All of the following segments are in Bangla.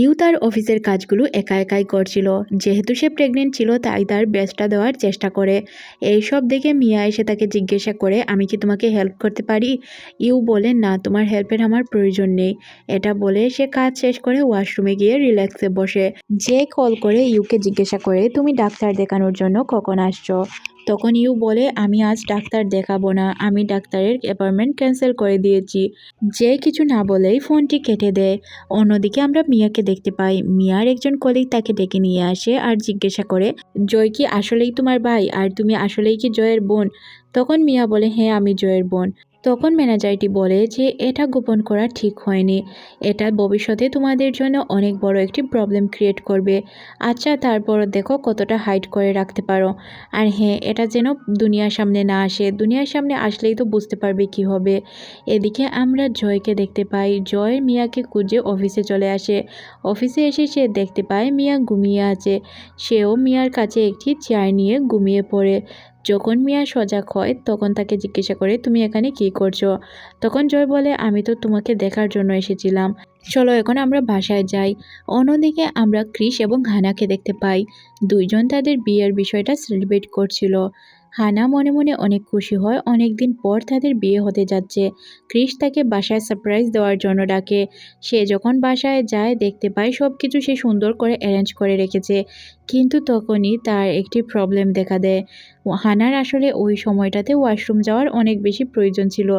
ইউ তার অফিসের কাজগুলো একা একাই করছিল। যেহেতু সে প্রেগনেন্ট ছিল, তাই তার বেস্টটা দেওয়ার চেষ্টা করে। এই সব দেখে মিয়া এসে তাকে জিজ্ঞাসা করে, আমি কি তোমাকে হেল্প করতে পারি? ইউ বলে, না, তোমার হেল্পের আমার প্রয়োজন নেই। এটা বলে সে কাজ শেষ করে ওয়াশরুমে গিয়ে রিল্যাক্সে বসে। যে কল করে ইউকে জিজ্ঞাসা করে, তুমি ডাক্তার দেখানোর জন্য কখন আসছো? তখন ইউ বলে, আমি আজ ডাক্তার দেখাবো না। আমি ডাক্তারের অ্যাপয়েন্টমেন্ট ক্যান্সেল করে দিয়েছি। যে কিছু না বলেই ফোনটি কেটে দেয়। অন্যদিকে আমরা মিয়াকে দেখতে পাই। মিয়ার একজন কলিগ তাকে ডেকে নিয়ে আসে আর জিজ্ঞাসা করে, জয় কি আসলেই তোমার ভাই? আর তুমি আসলেই কি জয়ের বোন? তখন মিয়া বলে হ্যাঁ আমি জয়ের বোন। তখন ম্যানেজারটি বলে যে, এটা গোপন করা ঠিক হয়নি। এটা ভবিষ্যতে তোমাদের জন্য অনেক বড় একটি প্রবলেম ক্রিয়েট করবে। আচ্ছা তারপর দেখো কতটা হাইড করে রাখতে পারো। আর হ্যাঁ এটা যেন দুনিয়ার সামনে না আসে। দুনিয়ার সামনে আসলেই তো বুঝতে পারবে কি হবে। এদিকে আমরা জয়কে দেখতে পাই। জয় মিয়াকে খুঁজে অফিসে চলে আসে। অফিসে এসে সে দেখতে পায় মিয়া ঘুমিয়ে আছে। সেও মিয়ার কাছে একটি চেয়ার নিয়ে ঘুমিয়ে পড়ে। যখন মিয়া সজাগ হয়, তখন তাকে জিজ্ঞাসা করে, তুমি এখানে কি করছ? তখন জয় বলে, আমি তো তোমাকে দেখার জন্য এসেছিলাম। চলো এখন আমরা বাসায় যাই। অন্যদিকে আমরা ক্রিস এবং হানাকে দেখতে পাই। দুইজন তাদের বিয়ের বিষয়টা সেলিব্রেট করছিল। হানা মনে মনে অনেক খুশি হয় অনেক দিন পর তাদের বিয়ে হতে যাচ্ছে। ক্রিস তাকে বাসায় সারপ্রাইজ দেওয়ার জন্য ডাকে। সে যখন বাসায় যায়, দেখতে পায় সব কিছু সে সুন্দর করে অ্যারেঞ্জ করে রেখেছে। কিন্তু তখনই তার একটি প্রবলেম দেখা দেয়। হানার আসলে ওই সময়টাতে ওয়াশরুম যাওয়ার অনেক বেশি প্রয়োজন ছিল।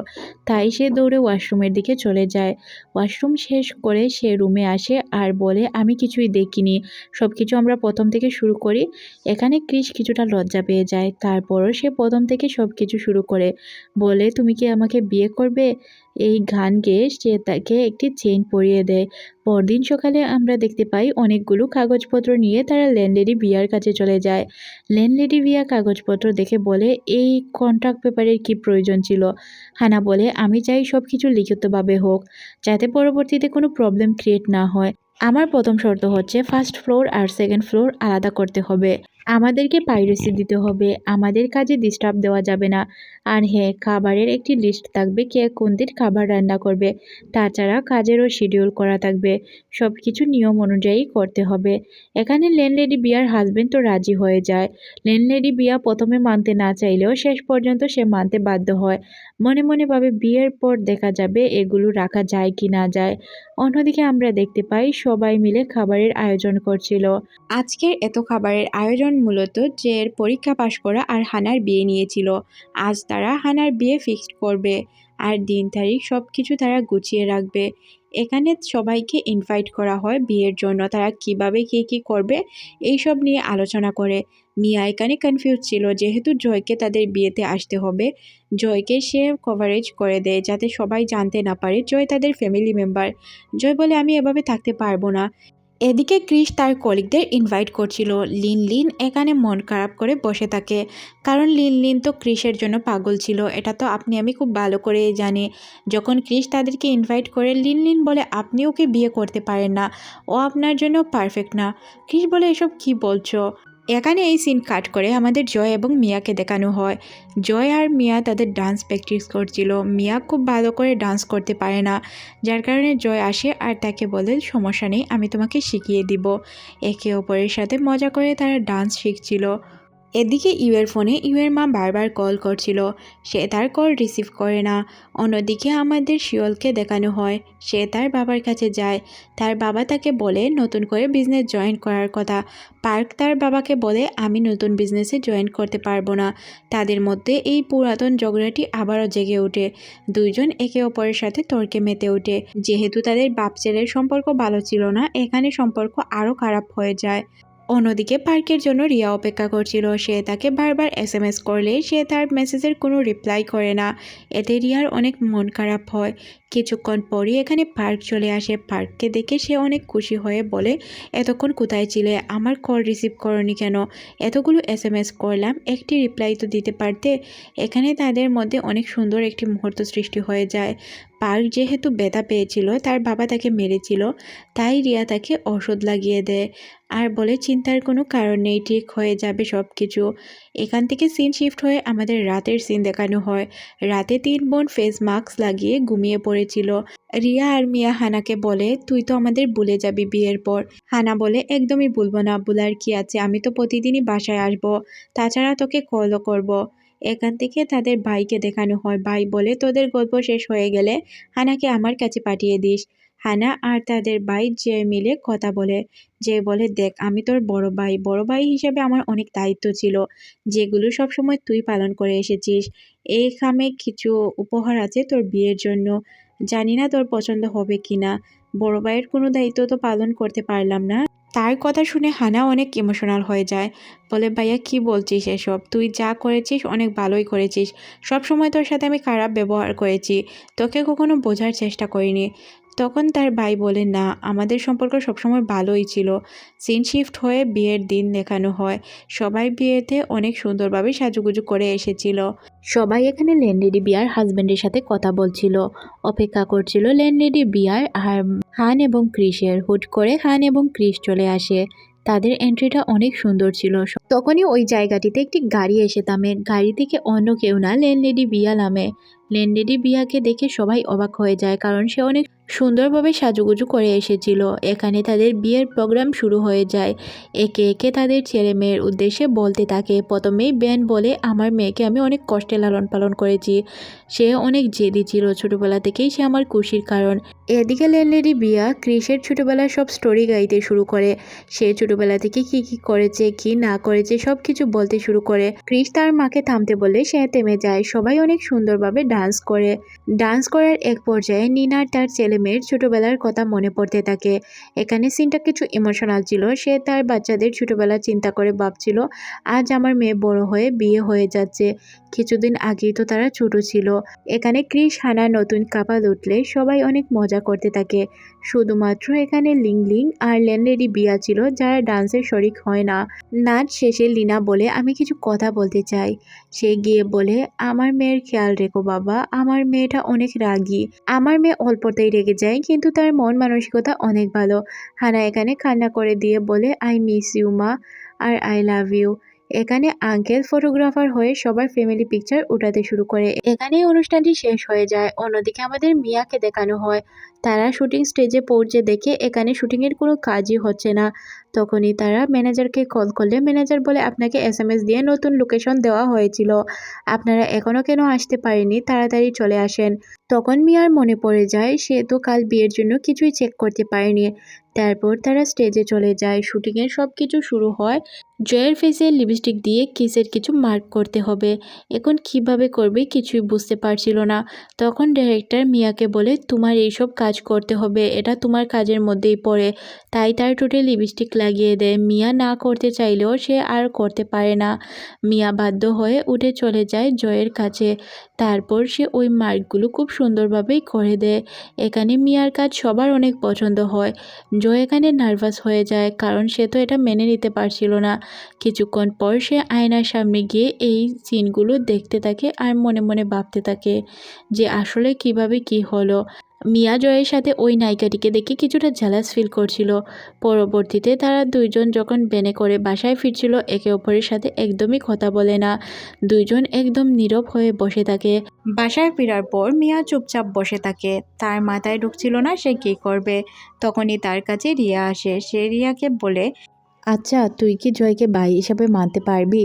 তাই সে দৌড়ে ওয়াশরুমের দিকে চলে যায়। ওয়াশরুম শেষ করে সে রুমে আসে আর বলে, আমি কিছুই দেখিনি। সব কিছু আমরা প্রথম থেকে শুরু করি। এখানে ক্রিস কিছুটা লজ্জা পেয়ে যায়। তারপরও সে প্রথম থেকে সব কিছু শুরু করে। বলে, তুমি কি আমাকে বিয়ে করবে? এই গান গেয়ে সে তাকে একটি চেইন পরিয়ে দেয়। পরদিন সকালে আমরা দেখতে পাই, অনেকগুলো কাগজপত্র নিয়ে তারা ল্যান্ডলেডি বিয়ার কাছে চলে যায়। ল্যান্ডলেডি বিয়া কাগজপত্র দেখে বলে, এই কন্ট্রাক্ট পেপারের কি প্রয়োজন ছিল? হানা বলে, আমি চাই সব কিছু লিখিতভাবে হোক, যাতে পরবর্তীতে কোনো প্রবলেম ক্রিয়েট না হয়। আমার প্রথম শর্ত হচ্ছে, ফার্স্ট ফ্লোর আর সেকেন্ড ফ্লোর আলাদা করতে হবে। আমাদেরকে পাইরেসি দিতে হবে, আমাদের কাজে ডিস্টার্ব দেওয়া যাবে না। আর হ্যাঁ খাবারের একটি লিস্ট থাকবে কে কোন দিন খাবার রান্না করবে, তাছাড়া কাজেরও শিডিউল করা থাকবে। সব কিছু নিয়ম অনুযায়ী করতে হবে। এখানে লেনলেডি বিয়ার হাজবেন্ড তো রাজি হয়ে যায়। লেনলেডি বিয়া প্রথমে মানতে না চাইলেও শেষ পর্যন্ত সে মানতে বাধ্য হয়। মনে মনে ভাবে বিয়ের পর দেখা যাবে এগুলো রাখা যায় কি না যায়। অন্যদিকে আমরা দেখতে পাই সবাই মিলে খাবারের আয়োজন করছিল। আজকের এত খাবারের আয়োজন মূলত যে পরীক্ষা পাশ করা আর হানার বিয়ে নিয়েছিল। আজ তারা হানার বিয়ে ফিক্সড করবে আর দিন তারিখ সব কিছু তারা গুছিয়ে রাখবে। এখানে সবাইকে ইনভাইট করা হয় বিয়ের জন্য। তারা কীভাবে কী কী করবে এই সব নিয়ে আলোচনা করে। মিয়া এখানে কনফিউজ ছিল যেহেতু জয়কে তাদের বিয়েতে আসতে হবে। জয়কে সে কভারেজ করে দেয় যাতে সবাই জানতে না পারে জয় তাদের ফ্যামিলি মেম্বার জয় বলে, আমি এভাবে থাকতে পারব না। এদিকে ক্রিস তার কলিগদের ইনভাইট করছিল। লিন লিন এখানে মন খারাপ করে বসে থাকে। কারণ লিন লিন তো ক্রিসের জন্য পাগল ছিল। এটা তো আপনি, আমি খুব ভালো করে জানি। যখন ক্রিস তাদেরকে ইনভাইট করে, লিন লিন বলে, আপনি ওকে বিয়ে করতে পারেন না। ও আপনার জন্য পারফেক্ট না। ক্রিস বলে, এসব কি বলছো? এখানে এই সিন কাট করে আমাদের জয় এবং মিয়াকে দেখানো হয়। জয় আর মিয়া তাদের ডান্স প্র্যাকটিস করছিল। মিয়া খুব ভালো করে ডান্স করতে পারে না, যার কারণে জয় আসে আর তাকে বলে, সমস্যা নেই, আমি তোমাকে শিখিয়ে দিব। একে অপরের সাথে মজা করে তারা ডান্স শিখছিল। এদিকে ইউয়ের ফোনে ইউয়ের মা বারবার কল করছিল। সে তার কল রিসিভ করে না। অন্যদিকে আমাদের শিওলকে দেখানো হয়। সে তার বাবার কাছে যায়। তার বাবা তাকে বলে নতুন করে বিজনেস জয়েন করার কথা। পার্ক তার বাবাকে বলে, আমি নতুন বিজনেসে জয়েন করতে পারব না। তাদের মধ্যে এই পুরাতন ঝগড়াটি আবারও জেগে ওঠে। দুইজন একে অপরের সাথে তর্কে মেতে ওঠে। যেহেতু তাদের বাপ ছেলের সম্পর্ক ভালো ছিল না, এখানে সম্পর্ক আরও খারাপ হয়ে যায়। অন্যদিকে পার্কের জন্য রিয়া অপেক্ষা করছিল। সে তাকে বারবার এস এম এস করলে সে তার মেসেজের কোনো রিপ্লাই করে না। এতে রিয়ার অনেক মন খারাপ হয়। কিছুক্ষণ পরই এখানে পার্ক চলে আসে। পার্ককে দেখে সে অনেক খুশি হয়ে বলে, এতক্ষণ কোথায় ছিলে? আমার কল রিসিভ করনি কেন? এতগুলো এস এম এস করলাম, একটি রিপ্লাই তো দিতে পারতে? এখানে তাদের মধ্যে অনেক সুন্দর একটি মুহূর্ত সৃষ্টি হয়ে যায়। পার্ক যেহেতু ব্যথা পেয়েছিল, তার বাবা তাকে মেরেছিল, তাই রিয়া তাকে ওষুধ লাগিয়ে দেয়। আর বলে, চিন্তার কোনো কারণ নেই, ঠিক হয়ে যাবে সব কিছু এখান থেকে সিন শিফট হয়ে আমাদের রাতের সিন দেখানো হয়। রাতে তিন বোন ফেস মাস্ক লাগিয়ে ঘুমিয়ে পড়ে করেছিল রিয়া আর মিয়া হানাকে বলে, তুই তো আমাদের ভুলে যাবি বিয়ের পর। হানা বলে, একদমই ভুলবো না ভুলার কি আছে? আমি তো প্রতিদিনই বাসায় আসব। তাছাড়া তোকে কলও করব। এখান থেকে তাদের ভাইকে দেখানো হয়। ভাই বলে, তোদের গল্প শেষ হয়ে গেলে হানাকে আমার কাছে পাঠিয়ে দিস। হানা আর তাদের ভাই যে মিলে কথা বলে, যে বলে, দেখ, আমি তোর বড় ভাই। বড় ভাই হিসেবে আমার অনেক দায়িত্ব ছিল, যেগুলো সবসময় তুই পালন করে এসেছিস। এই খামে কিছু উপহার আছে তোর বিয়ের জন্য। জানি না তোর পছন্দ হবে কি না বড় ভাইয়ের কোনো দায়িত্ব তো পালন করতে পারলাম না। তার কথা শুনে হানা অনেক ইমোশনাল হয়ে যায়। বলে, ভাইয়া, কি বলছিস এসব? তুই যা করেছিস, অনেক ভালোই করেছিস। সব সময় তোর সাথে আমি খারাপ ব্যবহার করেছি। তোকে কখনো বোঝার চেষ্টা করিনি। তখন তার ভাই বলে, না, আমাদের সম্পর্ক সবসময় ভালোই ছিল। সিন শিফট হয়ে বিয়ের দিন দেখানো হয়। সবাই বিয়েতে অনেক সুন্দরভাবে সাজুগুজু করে এসেছিল। সবাই এখানে ল্যান্ডলেডি বিয়ার হাজব্যান্ডের সাথে কথা বলছিল। অপেক্ষা করছিল ল্যান্ডলেডি বিয়ার আর হান এবং ক্রিসের। হুট করে হান এবং ক্রিস চলে আসে। তাদের এন্ট্রিটা অনেক সুন্দর ছিল। তখনই ওই জায়গাটিতে একটি গাড়ি এসে থামে। গাড়ি থেকে অন্য কেউ না ল্যান্ডলেডি বিয়া নামে। ল্যান্ডলেডি বিয়াকে দেখে সবাই অবাক হয়ে যায় কারণ সে অনেক সুন্দরভাবে সাজুগুজু করে এসেছিল। এখানে তাদের বিয়ের প্রোগ্রাম শুরু হয়ে যায়। একে একে তাদের ছেলে মেয়ের উদ্দেশ্যে বলতে থাকে, প্রথমেই বেন বলে, আমার মেয়েকে আমি অনেক কষ্টে লালন পালন করেছি। সে অনেক জেদি ছিল ছোটোবেলা থেকেই, সে আমার খুশির কারণ এদিকে ল্যান্ডলেডি বিয়া ক্রিসের ছোটোবেলার সব স্টোরি গাইতে শুরু করে। সে ছোটোবেলা থেকে কি কি করেছে, কি না করেছে, সব কিছু বলতে শুরু করে। ক্রিস তার মাকে থামতে বলে, সে থেমে যায়। সবাই অনেক সুন্দরভাবে ডান্স করে। ডান্স করার এক পর্যায়ে নিনার তার ছেলে মেয়ের ছোটোবেলার কথা মনে পড়তে থাকে। এখানে সিনটা কিছু ইমোশনাল ছিল। সে তার বাচ্চাদের ছোটোবেলা চিন্তা করে ভাবছিল, আজ আমার মেয়ে বড় হয়ে বিয়ে হয়ে যাচ্ছে। কিছুদিন আগেই তো তারা ছোট ছিল। এখানে ক্রিস, হানা, নতুন কাপাল উঠলে সবাই অনেক মজা করতে থাকে। শুধুমাত্র এখানে লিং লিং আর ল্যান্ডলেডি বিয়া ছিল, যারা ডান্সের শরিক হয় না। নাচ শেষে লিনা বলে, আমি কিছু কথা বলতে চাই। সে গিয়ে বলে, আমার মেয়ের খেয়াল রেখো বাবা, আমার মেয়েটা অনেক রাগী। আমার মেয়ে অল্পতেই রেগে যায়, কিন্তু তার মন মানসিকতা অনেক ভালো। হানা এখানে কান্না করে দিয়ে বলে আই মিস ইউ মা, আর আই লাভ ইউ এখানে আঙ্কেল ফটোগ্রাফার হয়ে সবার ফ্যামিলি পিকচার উঠাতে শুরু করে। এখানেই অনুষ্ঠানটি শেষ হয়ে যায়। অন্যদিকে আমাদের মিয়াকে দেখানো হয়। তারা শুটিং স্টেজে পৌঁছে দেখে এখানে শুটিংয়ের কোনো কাজই হচ্ছে না। তখনই তারা ম্যানেজারকে কল করলে ম্যানেজার বলে, আপনাকে এস এম এস দিয়ে নতুন লোকেশন দেওয়া হয়েছিল। আপনারা এখনও কেন আসতে পারেনি তাড়াতাড়ি চলে আসেন। তখন মিয়ার মনে পড়ে যায়, সে তো কাল বিয়ের জন্য কিছুই চেক করতে পারেনি। তারপর তারা স্টেজে চলে যায়। শুটিংয়ের সব কিছু শুরু হয়। জয়ের ফেসে লিপস্টিক দিয়ে কিসের কিছু মার্ক করতে হবে। এখন কীভাবে করবে কিছুই বুঝতে পারছিল না। তখন ডাইরেক্টর মিয়াকে বলে, তোমার এইসব কাজ করতে হবে। এটা তোমার কাজের মধ্যেই পড়ে। তাই তার টোটে লিপস্টিক লাগিয়ে দেয় মিয়া না করতে চাইলেও সে আর করতে পারে না। মিয়া বাধ্য হয়ে উঠে চলে যায় জয়ের কাছে। তারপর সে ওই মার্কগুলো খুব সুন্দরভাবেই করে দেয়। এখানে মিয়ার কাজ সবার অনেক পছন্দ হয়। জয় এখানে নার্ভাস হয়ে যায়, কারণ সে তো এটা মেনে নিতে পারছিল না। কিছুক্ষণ পর সে আয়নার সামনে গিয়ে এই সিনগুলো দেখতে থাকে আর মনে মনে ভাবতে থাকে যে আসলে কীভাবে কি হলো। মিয়া জয়ের সাথে ওই নায়িকাটিকে দেখে কিছুটা জ্যালাস ফিল করছিল। পরবর্তীতে তারা দুইজন যখন বেনে করে বাসায় ফিরছিল, একে অপরের সাথে একদমই কথা বলে না। দুইজন একদম নীরব হয়ে বসে থাকে। বাসায় ফেরার পর মিয়া চুপচাপ বসে থাকে। তার মাথায় ঢুকছিল না সে কী করবে। তখনই তার কাছে রিয়া আসে। সে রিয়াকে বলে আচ্ছা তুই কি জয়কে ভাই হিসাবে মানতে পারবি?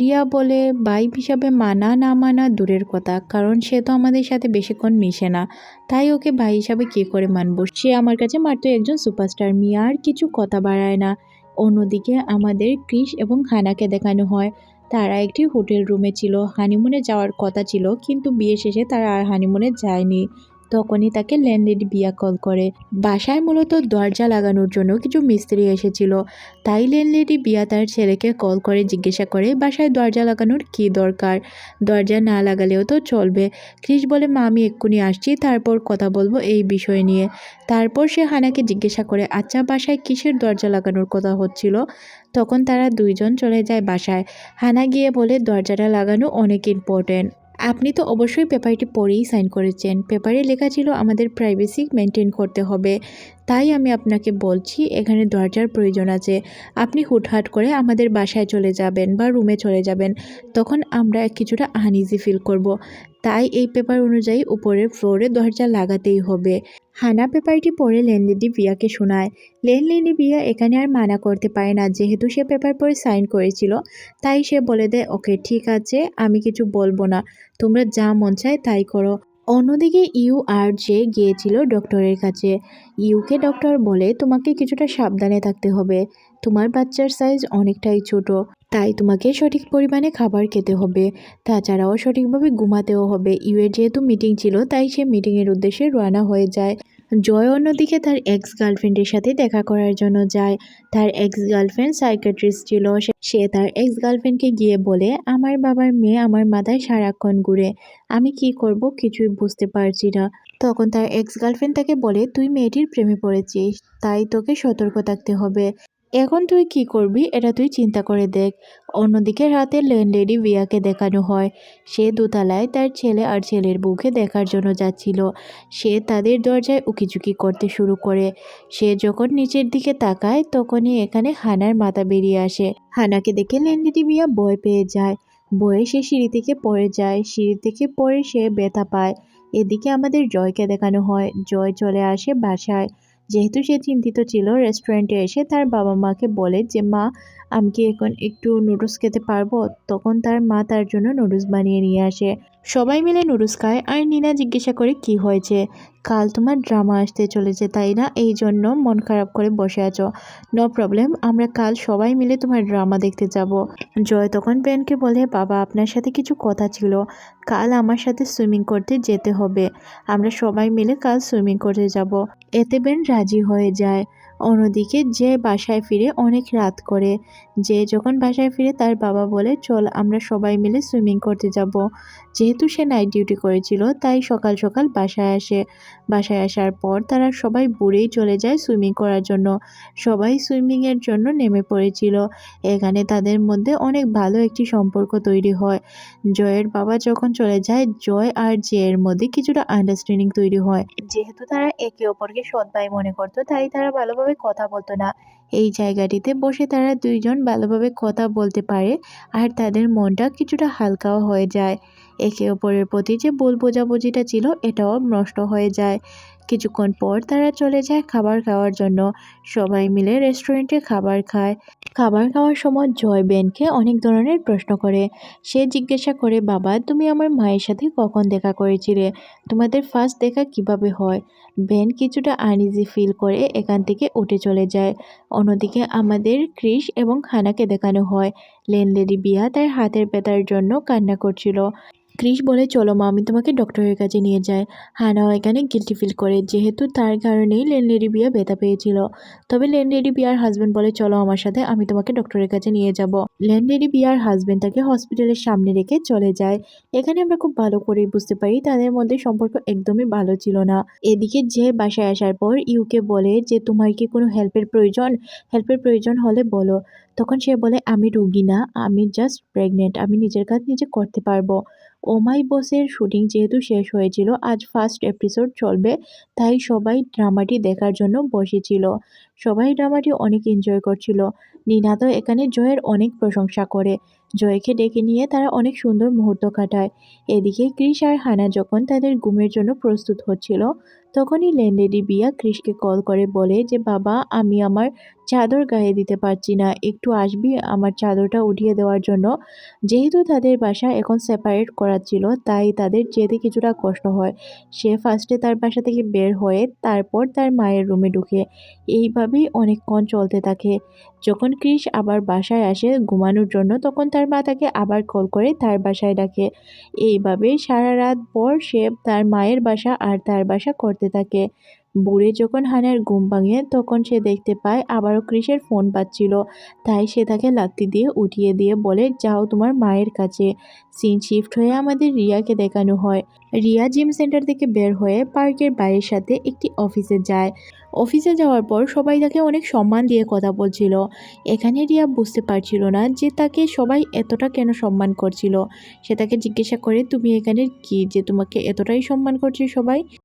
রিয়া বলে ভাই হিসাবে মানা না মানা দূরের কথা, কারণ সে তো আমাদের সাথে বেশিক্ষণ মিশে না। তাই ওকে ভাই হিসাবে কী করে মানব? সে আমার কাছে মাত্র একজন সুপারস্টার, মিয়া আর কিছু কথা বাড়ায় না। অন্যদিকে আমাদের ক্রিস এবং হানাকে দেখানো হয়। তারা একটি হোটেল রুমে ছিল, হানিমুনে যাওয়ার কথা ছিল, কিন্তু বিয়ে শেষে তারা আর হানিমুনে যায়নি। তখনই তাকে ল্যান্ডলেডি বিয়া কল করে। বাসায় মূলত দরজা লাগানোর জন্য কিছু মিস্ত্রি এসেছিল। তাই ল্যান্ডলেডি বিয়া তার ছেলেকে কল করে জিজ্ঞাসা করে, বাসায় দরজা লাগানোর কী দরকার? দরজা না লাগালেও তো চলবে। ক্রিস বলে মা আমি এক্ষুনি আসছি, তারপর কথা বলব এই বিষয় নিয়ে। তারপর সে হানাকে জিজ্ঞাসা করে আচ্ছা বাসায় কিসের দরজা লাগানোর কথা হচ্ছিল? তখন তারা দুইজন চলে যায় বাসায়। হানা গিয়ে বলে, দরজাটা লাগানো অনেক ইম্পর্টেন্ট আপনি তো অবশ্যই পেপারটি পড়েই সাইন করেছেন। পেপারে লেখা ছিল আমাদের প্রাইভেসি মেনটেন করতে হবে। তাই আমি আপনাকে বলছি, এখানে দরজার প্রয়োজন আছে। আপনি হুটহাট করে আমাদের বাসায় চলে যাবেন বা রুমে চলে যাবেন, তখন আমরা কিছুটা আনইজি ফিল করব। তাই এই পেপার অনুযায়ী উপরের ফ্লোরে দরজা লাগাতেই হবে। হানা পেপারটি পড়ে লেনলেডি বিয়াকে শোনায়। লেনলেডি বিয়া এখানে আর মানা করতে পারে না। যেহেতু সে পেপার পরে সাইন করেছিল, তাই সে বলে দেয়, ওকে, ঠিক আছে, আমি কিছু বলব না। তোমরা যা মন চায় তাই করো। অন্যদিকে ইউ আর জে গিয়েছিল ডক্টরের কাছে। ইউকে ডক্টর বলে, তোমাকে কিছুটা সাবধানে থাকতে হবে। তোমার বাচ্চার সাইজ অনেকটাই ছোট, তাই তোমাকে সঠিক পরিমাণে খাবার খেতে হবে। তাছাড়াও সঠিকভাবে ঘুমাতেও হবে। ইউয়ের যেহেতু মিটিং ছিল, তাই সে মিটিংয়ের উদ্দেশ্যে রওনা হয়ে যায়। জয় অন্যদিকে তার এক্স গার্লফ্রেন্ডের সাথে দেখা করার জন্য যায়। তার এক্স গার্লফ্রেন্ড সাইকেট্রিস্ট ছিল। সে- তার এক্স গার্লফ্রেন্ডকে গিয়ে বলে, আমার বাবার মেয়ে আমার মাথায় সারাক্ষণ ঘুরে। আমি কি করব কিছুই বুঝতে পারছি না। তখন তার এক্স গার্লফ্রেন্ড তাকে বলে, তুই মেয়েটির প্রেমে পড়েছিস, তাই তোকে সতর্ক থাকতে হবে। এখন তুই কি করবি এটা তুই চিন্তা করে দেখ। অন্যদিকে রাতে লেডি বিয়াকে দেখানো হয়। সে দোতলায় তার ছেলে আর ছেলের বুকে দেখার জন্য যাচ্ছিল। সে তাদের দরজায় উকিঝুঁকি করতে শুরু করে। সে যখন নিচের দিকে তাকায়, তখনই এখানে হানার মাথা বেরিয়ে আসে। হানাকে দেখে লেন্ডেডি বিয়া ভয় পেয়ে যায়। বয়ে সে সিঁড়ি থেকে পড়ে যায়। সিঁড়ি থেকে পড়ে সে ব্যথা পায়। এদিকে আমাদের জয়কে দেখানো হয়। জয় চলে আসে বাসায়। যেহেতু সে চিন্তিত ছিল রেস্টুরেন্টে এসে তার বাবা মাকে বলে যে, মা, আমি কি এখন একটু নুডলস খেতে পারব? তখন তার মা তার জন্য নুডলস বানিয়ে নিয়ে আসে। সবাই মিলে নুডলস খায় আর নিনা জিজ্ঞাসা করে, কি হয়েছে? কাল তোমার ড্রামা আসতে চলেছে, তাই না? এই জন্য মন খারাপ করে বসে আছো। নো প্রবলেম আমরা কাল সবাই মিলে তোমার ড্রামা দেখতে যাব। জয় তখন বেনকে বলে, বাবা, আপনার সাথে কিছু কথা ছিল। কাল আমার সাথে সুইমিং করতে যেতে হবে। আমরা সবাই মিলে কাল সুইমিং করতে যাব। এতে বেন রাজি হয়ে যায়। অন্যদিকে যে বাসায় ফিরে অনেক রাত করে, যে যখন বাসায় ফিরে তার বাবা বলে, চল, আমরা সবাই মিলে সুইমিং করতে যাব। যেহেতু সে নাইট ডিউটি করেছিল, তাই সকাল সকাল বাসায় আসে। বাসায় আসার পর তারা সবাই বুড়েই চলে যায় সুইমিং করার জন্য। সবাই সুইমিংয়ের জন্য নেমে পড়েছিল। এখানে তাদের মধ্যে অনেক ভালো একটি সম্পর্ক তৈরি হয়। জয়ের বাবা যখন চলে যায়, জয় আর জেয়ের মধ্যে কিছুটা আন্ডারস্ট্যান্ডিং তৈরি হয়। যেহেতু তারা একে অপরকে সৎ মনে করতো, তাই তারা ভালোভাবে কথা বলতো না। এই জায়গাটিতে বসে তারা দুইজন ভালোভাবে কথা বলতে পারে আর তাদের মনটা কিছুটা হালকাও হয়ে যায়। একে অপরের প্রতি যে ভুল বোঝাবুঝিটা ছিল, এটাও নষ্ট হয়ে যায়। কিছুক্ষণ পর তারা চলে যায় খাবার খাওয়ার জন্য। সবাই মিলে রেস্টুরেন্টে খাবার খায়। খাবার খাওয়ার সময় জয় বেনকে অনেক ধরনের প্রশ্ন করে। সে জিজ্ঞাসা করে, বাবা, তুমি আমার মায়ের সাথে কখন দেখা করেছিলে? তোমাদের ফার্স্ট দেখা কীভাবে হয়? বেন কিছুটা আনইজি ফিল করে এখান থেকে উঠে চলে যায়। অন্যদিকে আমাদের ক্রিস এবং খানাকে দেখানো হয়। লেনলেডি বিয়া তার হাতের ব্যথার জন্য কান্না করছিল। ক্রিস বলে, চলো মা, আমি তোমাকে ডক্টরের কাছে নিয়ে যাই। হানাও এখানে গিলটি ফিল করে, যেহেতু তার কারণেই লেনলেডি বিয়া ব্যথা পেয়েছিল। তবে লেনলেডি বিয়ার হাজব্যান্ড বলে, চলো আমার সাথে, আমি তোমাকে ডক্টরের কাছে নিয়ে যাব। লেনলেডি বিয়ার হাজব্যান্ড তাকে হসপিটালের সামনে রেখে চলে যায়। এখানে আমরা খুব ভালো করেই বুঝতে পারি, তাদের মধ্যে সম্পর্ক একদমই ভালো ছিল না। এদিকে যে বাসায় আসার পর ইউকে বলে যে, তোমার কি কোনো হেল্পের প্রয়োজন? হেল্পের প্রয়োজন হলে বলো। তখন সে বলে, আমি রুগী না, আমি জাস্ট প্রেগনেন্ট আমি নিজের কাজ নিজে করতে পারব। ওমাই বসের শুটিং যেহেতু শেষ হয়েছিল, আজ ফার্স্ট এপিসোড চলবে, তাই সবাই ড্রামাটি দেখার জন্য বসেছিল। সবাই ড্রামাটি অনেক এনজয় করছিল। নিনা তো এখানে জয়ের অনেক প্রশংসা করে। জয়কে ডেকে নিয়ে তারা অনেক সুন্দর মুহূর্ত কাটায়। এদিকে ক্রিস আর হানা যখন তাদের ঘুমের জন্য প্রস্তুত হচ্ছিল, তখনই ল্যান্ডেডি বিয়া ক্রিসকে কল করে বলে যে, বাবা, আমি আমার চাদর গায়ে দিতে পারছি না, একটু আসবি? আমার চাদরটা উঠিয়ে দেওয়ার জন্য। যেহেতু তাদের বাসা এখন সেপারেট করা ছিল, তাই তাদের যেতে কিছুটা কষ্ট হয়। সে ফার্স্টে তার বাসা থেকে বের হয়ে তারপর তার মায়ের রুমে ঢুকে। এইভাবেই অনেকক্ষণ চলতে থাকে। যখন ক্রিস আবার বাসায় আসে ঘুমানোর জন্য, তখন তার মা তাকে আবার কল করে তার বাসায় ডাকে। এইভাবে সারা রাত পর সে তার মায়ের বাসা আর তার বাসা করতে থাকে। বুড়ে যখন হানার ঘুম ভাঙে, তখন সে দেখতে পায় আবারও ক্রিসের ফোন পাচ্ছিল। তাই সে তাকে লাত্তি দিয়ে উঠিয়ে দিয়ে বলে, যাও তোমার মায়ের কাছে। সিন শিফট হয়ে আমাদের রিয়াকে দেখানো হয়। রিয়া জিম সেন্টার থেকে বের হয়ে পার্কের বাইরের সাথে একটি অফিসে যায়। অফিসে যাওয়ার পর সবাই তাকে অনেক সম্মান দিয়ে কথা বলছিল। এখানে রিয়া বুঝতে পারছিল না যে তাকে সবাই এতটা কেন সম্মান করছিল। সে তাকে জিজ্ঞাসা করে, তুমি এখানে কি যে তোমাকে এতটাই সম্মান করছে সবাই?